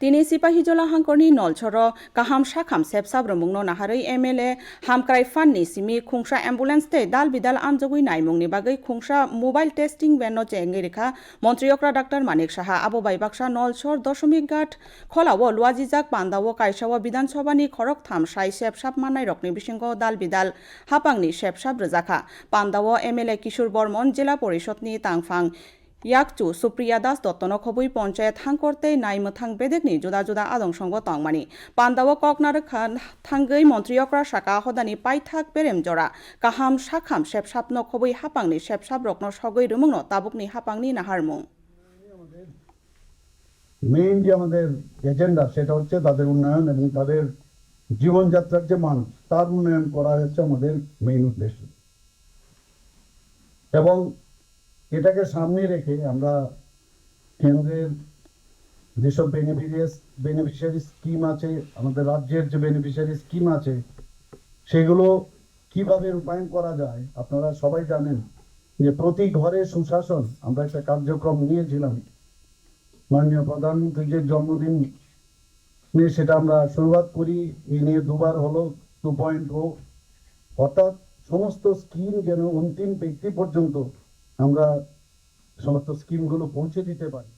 তিনি সিপাহীজলা হাংকরনি নলছর কাহাম সাখাম সেবসাব রমুংনো নাহাरै এমএলএ হামক্রাই ফাননি সিমি খুংসা অ্যাম্বুলেন্স তে দাল বিদাল আমজগুই নাইমুংনি বাগৈ খুংসা মোবাইল টেস্টিং ভ্যান চেঙ্গি রেখা মন্ত্রীয়করা ডাক্তার মানিক সাহা আবো বাইবাকসা নলছর দশমিক ঘাট খলাও লুয়াজিজাক পান্দাও কাইসাও বিধানসভানি খরক থাম সাই সেবসাব মানাই রকনি বিসিংহ দাল বিদাল হাপাংনি সেবসাব রোজাখা পান্দাও এমএলএ কিশোর বর্মন জেলা পরিষদনি তাংফাং ইয়াকচু সুপ্রিয়া দাস দত্তনখবুই পঞ্চায়েত হাং করতে নাইমথাং বেদেকনি জুদা জুদা আদং সঙ্গ তংমানি। পান্ডাব ককনার খান থাঙ্গই মন্ত্রী অকরা শাখা হদানি পাইথাক পেরেম জরা। কাহাম শাখাম সেপসাপ নখবুই হাপাংনি সেপসাপ রকন সগৈ রুমুংন তাবুকনি হাপাংনি নাহার মুং মেইন যে আমাদের এজেন্ডা সেটা হচ্ছে তাদের উন্নয়ন এবং তাদের জীবনযাত্রার যে মান, তার উন্নয়ন করা হচ্ছে আমাদের মেইন উদ্দেশ্য। এবং এটাকে সামনে রেখে আমরা কেন্দ্রের যেসব বেনিফিশিয়াস বেনিফিশিয়ারি স্কিম আছে, আমাদের রাজ্যের যে বেনিফিশিয়ারি স্কিম আছে, সেগুলো কীভাবে রূপায়ণ করা যায়, আপনারা সবাই জানেন যে প্রতি ঘরে সুশাসন, আমরা একটা কার্যক্রম নিয়েছিলাম। মাননীয় প্রধানমন্ত্রীর যে জন্মদিন নিয়ে সেটা আমরা শুরুয়াত করি এই নিয়ে দুবার হলো টু পয়েন্ট ও অর্থাৎ সমস্ত স্কিম যেন অন্তিম ব্যক্তি পর্যন্ত আমরা সমস্ত স্কিমগুলো পৌঁছে দিতে পারি।